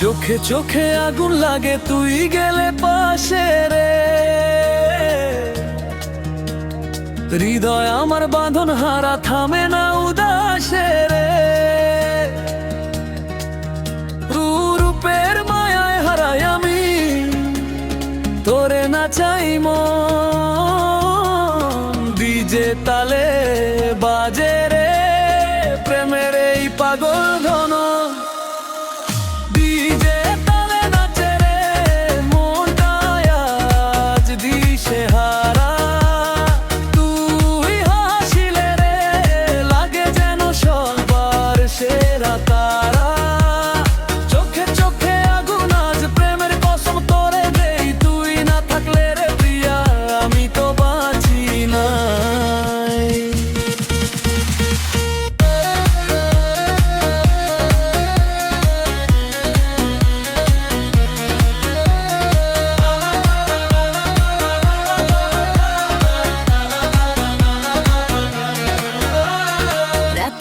চোখে চোখে আগুন লাগে, তুই গেলে পাশে রে। হৃদয় আমার বাঁধন হারা, থামে না উদাসে রে। রূপের মায়ায় হারাই আমি, তোরে না চাই মন। ডিজে তালে বাজে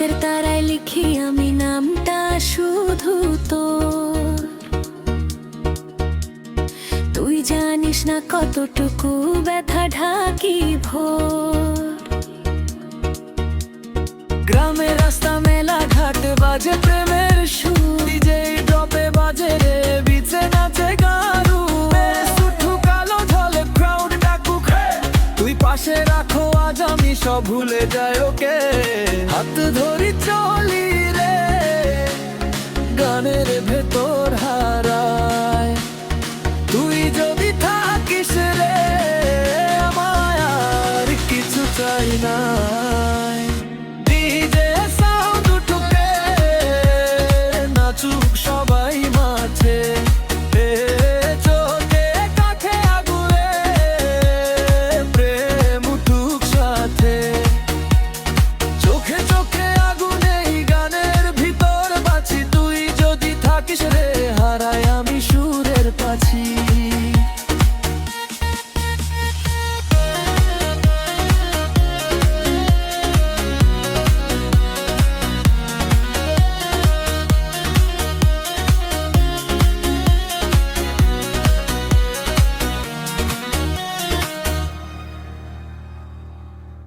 রাতের তারায় লিখি আমি নামটা শুধু তোর। তুই জানিস না কতটুকু ব্যথা ঢাকি ভোর। গ্রামে রাস্তা, মেলা, ঘাট, বাজে প্রেমের সুর। যেই ড্রপে বাজে রে, বিচে নাচে গারু। সুঠু কালো ঝলে ক্রাউড ডাকুক। তুই পাশে রাখো, আজ আমি সব ভুলে যাই ওকে। হাত ধরি চলি রে গানের ভেত